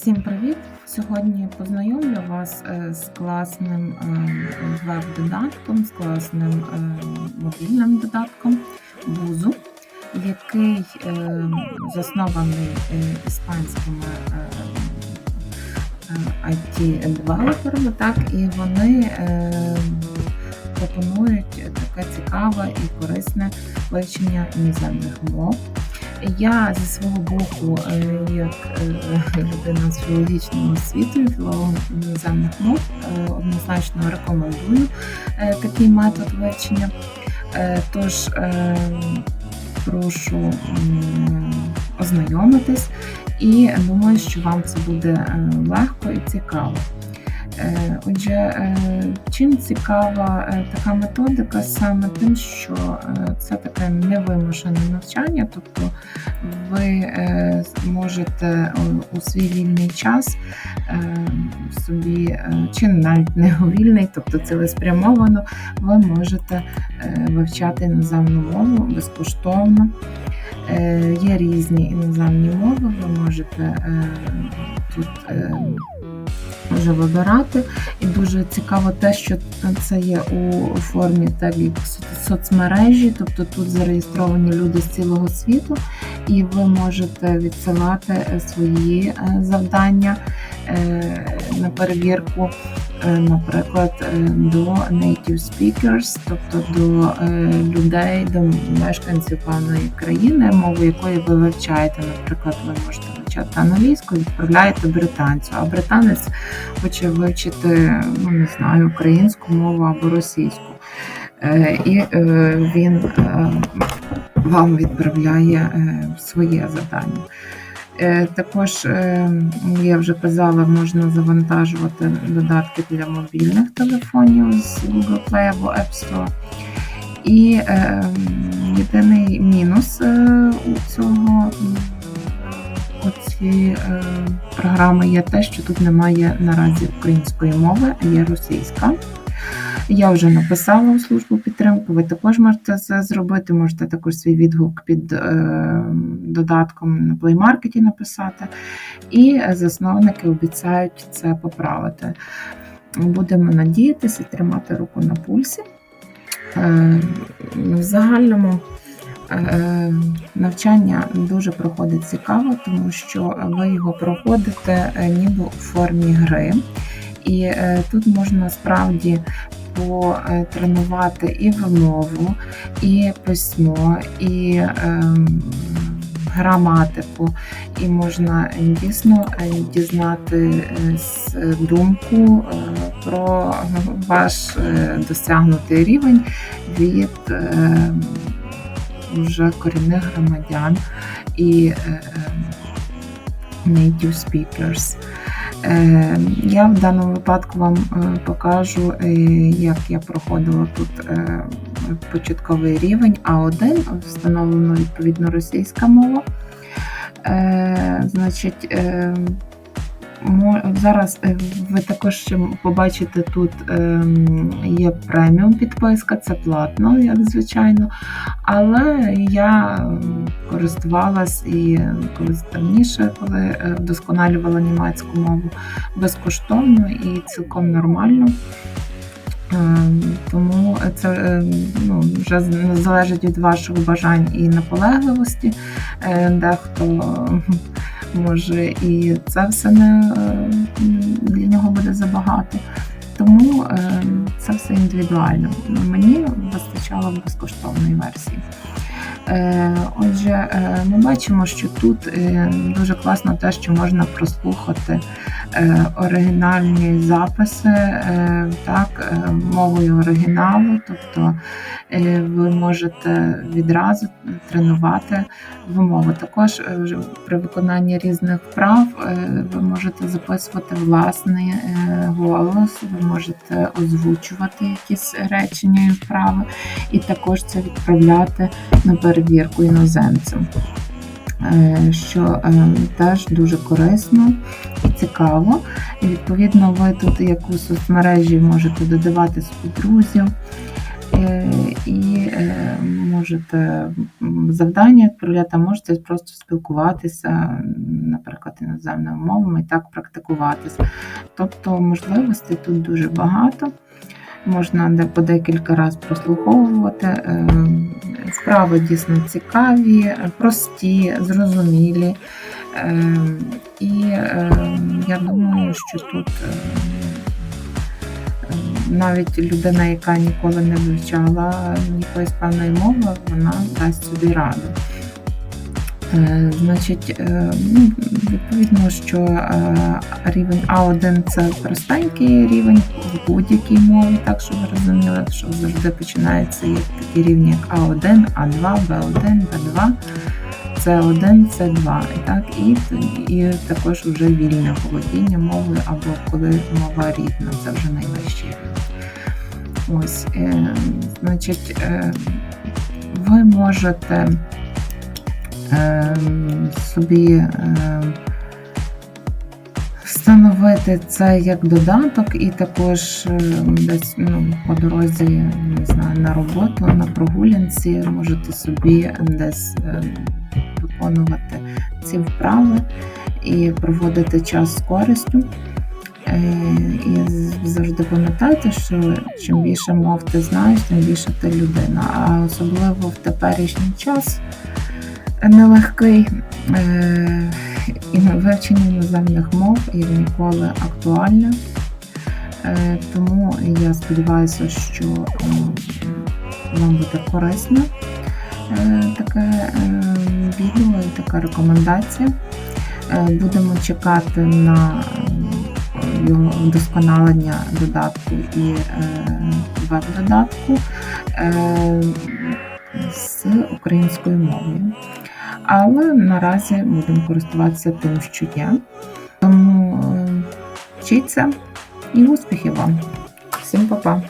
Всім привіт! Сьогодні познайомлю вас е, з класним е, веб-додатком, з класним е, мобільним додатком Бузу, який заснований іспанськими IT-девелоперами, так, і вони пропонують таке цікаве і корисне вивчення іноземних мов. Я зі свого боку, е, як е, людина з філологічною освітою, філологом іноземних мов, е, однозначно рекомендую такий метод вивчення. Тож прошу ознайомитись і думаю, що вам це буде легко і цікаво. Е, отже, е, чим цікава е, така методика, саме тим, що це таке невимушене навчання, тобто ви можете у свій вільний час собі, чи навіть не у вільний, тобто цілеспрямовано, ви можете вивчати іноземну мову безкоштовно. Є різні іноземні мови, ви можете тут може вибирати. І дуже цікаво те, що це є у формі так соцмережі, тобто тут зареєстровані люди з цілого світу, і ви можете відсилати е, свої е, завдання е, на перевірку. Наприклад, до native speakers, тобто до людей, до мешканців певної країни, мову якої ви вивчаєте. Наприклад, ви можете вивчати англійську, відправляєте британцю, а британець хоче вивчити, ну не знаю, українську мову або російську. Е, і е, він е, вам відправляє своє завдання. Також, я вже казала, можна завантажувати додатки для мобільних телефонів з Google Play або App Store. І єдиний мінус у цього цієї е, програми є те, що тут немає наразі української мови, а є російська. Я вже написала у службу підтримки, ви також можете це зробити, можете також свій відгук під е, додатком на Play Market написати. І засновники обіцяють це поправити. Будемо надіятися тримати руку на пульсі. Е, в загальному навчання дуже проходить цікаво, тому що ви його проходите е, ніби у формі гри. І е, тут можна справді потренувати і вимову, і письмо, і ем, граматику, і можна дійсно дізнати думку про ваш досягнутий рівень від ем, вже корінних громадян і е, native speakers. Е, я в даному випадку вам е, покажу, як я проходила тут початковий рівень А1, встановлено відповідно російська мова. Значить, Зараз е, ви також побачите, тут ем, є преміум підписка, це платно, як звичайно. Але я користувалась і колись давніше, коли е, вдосконалювала німецьку мову безкоштовно і цілком нормально. Ем, тому це ну, вже залежить від вашого бажань і наполегливості. Е, дехто може і це все не для нього буде забагато. Тому е, це все індивідуально. Мені вистачало безкоштовної версії. Е, отже, е, ми бачимо, що тут е, дуже класно те, що можна прослухати оригінальні записи так, мовою оригіналу, тобто ви можете відразу тренувати вимову. Також при виконанні різних вправ ви можете записувати власний голос, ви можете озвучувати якісь речення і вправи, і також це відправляти на перевірку іноземцям, е, що е, теж дуже корисно і цікаво. І відповідно, ви тут як у соцмережі можете додавати собі друзів. Е, і можете завдання відправляти, можете просто спілкуватися, наприклад, іноземними мовами і так практикуватись. Тобто можливостей тут дуже багато. Можна по декілька разів прослуховувати. Е, Справи дійсно цікаві, прості, зрозумілі. Е, І е, я думаю, що тут навіть людина, яка ніколи не вивчала якоїсь певної мови, вона дасть собі раду. Е, Значить, е, ну, відповідно, що е, рівень А1 це простенький рівень в будь-якій мові, так щоб ви розуміли, що завжди починається як такі рівні, як А1, А2, Б1, Б2, С1, С2. І, так, і, і також вже вільне володіння мовою або коли мова рідна, це вже найвищий рівень. Ось, значить, ви можете собі е, встановити це як додаток, і також е, десь ну, по дорозі не знаю, на роботу, на прогулянці можете собі десь е, виконувати ці вправи і проводити час з користю. Е, І завжди пам'ятайте, що чим більше мов ти знаєш, тим більше ти людина. А особливо в теперішній час нелегкий е, і вивчення іноземних мов як ніколи актуальне. Е, Тому я сподіваюся, що е, вам буде корисно е, таке е, відео і така рекомендація. Е, Будемо чекати на е, його вдосконалення додатку і е, веб-додатку е, з українською мовою. Але наразі будемо користуватися тим, що є. Тому е, вчіться і успіхів вам! Всім па-па!